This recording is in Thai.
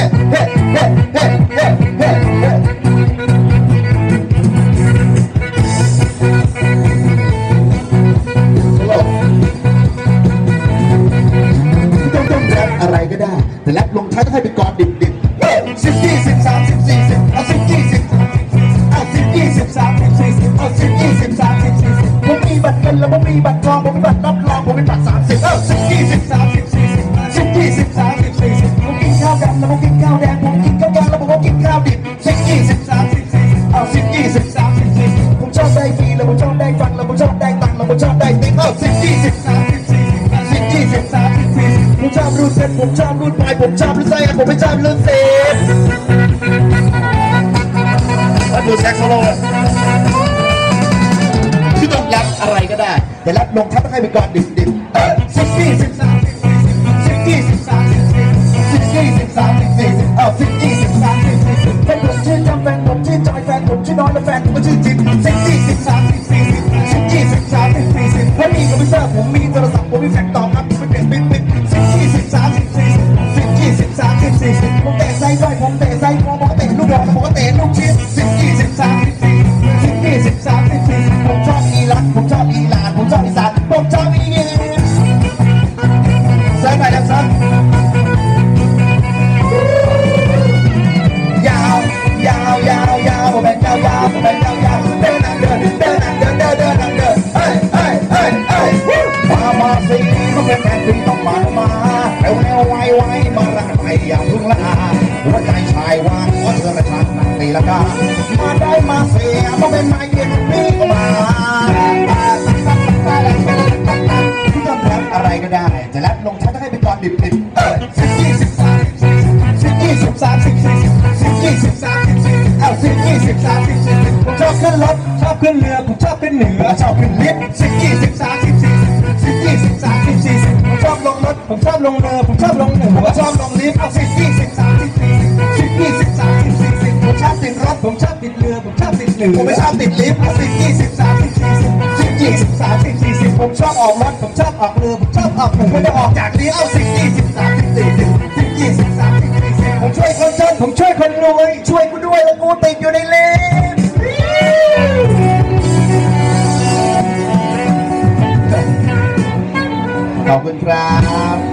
องต้องแรปอะไรก็ได้ แต่แรปลงท้ายต้องให้เป็นกอรดิบดิบเฮ้สิบยี่สิบสามสิบสี่สิบเอาสิบยี่สิบเอาสิบยี่สิบสามสิบสี่สิบเอาสิบยี่สิบสามสิบสี่สิบผมมีบัตรเงินแล้วผมมีบัตรทองผมมีบัตรรับรองผมมีบัตรสามสิบเอาสิบยี่สิบสามสิบ กินข้าวดำแล้วผมกินข้าวแดงผมกินข้าวแกงแล้วผมก็กินข้าวดิบสิบยี่สิบสามสิบสี่สิบเอาสิบยี่สิบสามสิบสี่ผมชอบได้ฟรีแล้วผมชอบได้ฟังแล้วผมชอบได้ตังแล้วผมชอบได้ติ๊กเอาสิบยี่สิบสามสิบสี่สิบสิบยี่สิบสามสิบสี่ผมชอบรูดเซ็ตผมชอบรูดปลายผมชอบรูดไส้ผมไม่ชอบรูดเซ็ตแล้วดูแซกโซโล่เลยที่ต้องแรปอะไรก็ได้ แต่แรปลงทับให้เป็นก่อนดิบดิ ดินเดินเดินเดินเดินเฮ้ยเฮ้ยเฮ้ยเฮ้ยมามาสิมาเป็นแฟนพี่ต้องมามาเร็วเร็วไวไวมารักไปอย่าพึ่งละหัวใจชายว่างขอเชิญประชาชนตีละกามาได้มาเสียมาเป็นนายเย็นพี่ก็มาที่ทำแรปอะไรก็ได้แต่แรปลงท้ายต้องให้เป็นกรดิบดิบสิบยี่สิบสามสิบยี่สิบสามสิบสี่สิบสิบยี่สิบสามสิบสี่สิบเอาสิบยี่สิบสามสิบสี่สิบผม อบขึ้นรถชอบขึ้นเรือผมชอบขึ้นเหนือชอบขึ้นลิฟต์สิบยี่สิบสามสิบสี่สิบสิบยี่สิบสามสิบสี่สิบผมชอบลงรถผมชอบลงเรือผมชอบลงเหนือชอบลงลิฟต์เอาสิบยี่สิบสามสิบสี่สิบสิบยี่สิบสามสิบสี่สิบผมชอบติดรถผมชอบติดเรือผมชอบติดเหนือผมไม่ชอบติดลิฟต์เอาสิบยี่สิบสามสิบสี่สิบสิบยี่สิบสามสิบสี่สิบผมชอบออกรถผมชอบออกเรือผมชอบออกผมไม่ได้ออกจากนี้เอาสิบยี่สิบสามสิบสี่สิบสิบยี่สิบสามสิบสี่สิบผมช่วยคนจนผมช่วยคนรวยช่วยกูด้วยแล้วกูติดอยู่ในเล ขอบคุณครับ